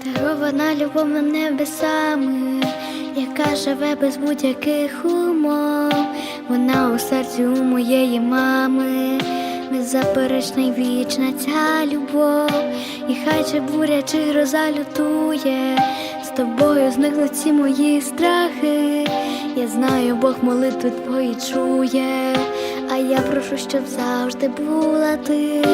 подарована любов'ю небесами, яка живе без будь-яких умов. Вона у серці у моєї мами, беззаперечна й вічна ця любов, і хай чи буря, чи гроза лютує, з тобою зникли ці мої страхи. Я знаю, Бог молитви твої чує, а я прошу, щоб завжди була ти.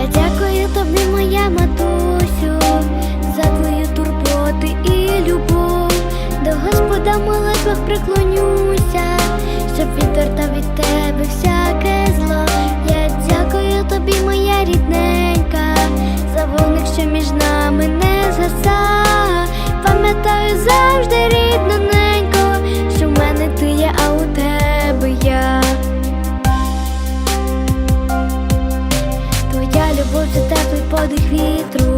Я дякую тобі, моя матусю, за твою турботи і любов. До Господа в молитвах приклонюся, щоб відвертав від тебе всяке зло. Я дякую тобі, моя рідненька, за вогник, що між нами не згаса. Пам'ятаю завжди вітру,